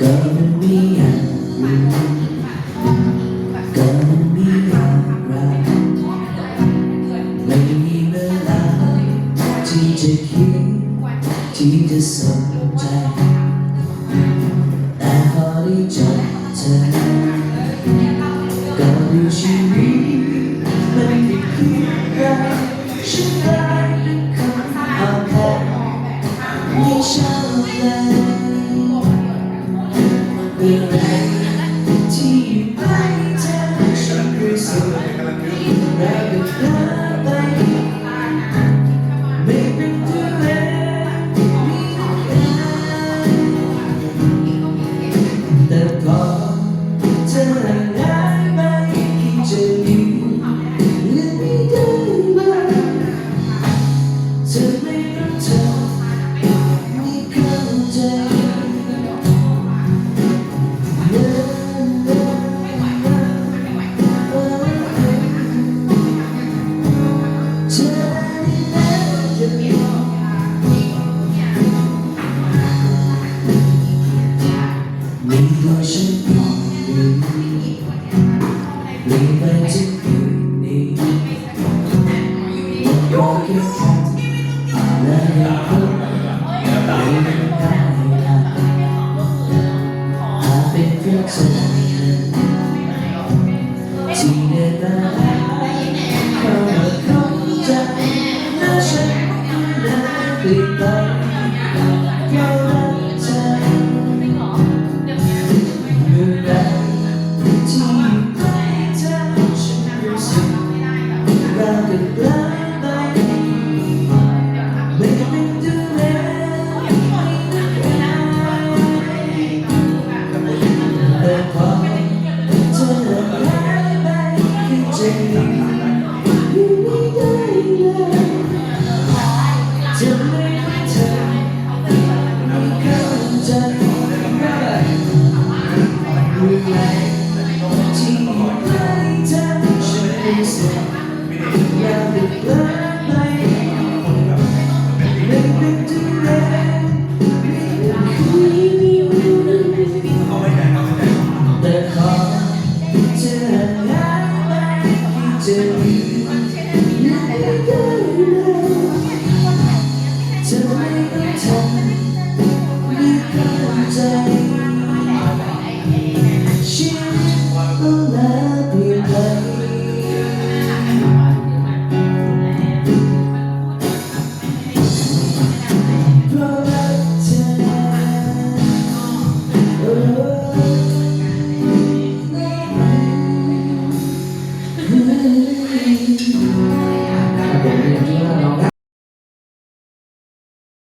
ก็มันไม่อยากรู้ก็มันไม่อยากรักไม่มีเวลาที่จะคิดที่จะสนใจแต่พอได้เจอเธอก็ดูชีวิตมันไม่คืออะไรฉันได้เป็นคนเอาแค่ไม่ชอบเลย เมีตัวฉันอยู่หรือลืมไปจะคืนนี้ก็แค่คำและให้พูดลืมได้ละหากเป็นเพียงเธอที่เดินมาเข้ามาเข้าใจและฉันได้เปลี่นไป คือใจอยู่ไม่ได้เลยจะไม่ให้เธอไม่เข้าใจรู้ไหมที่ใกล้เธอฉันรู้สึกเราไที่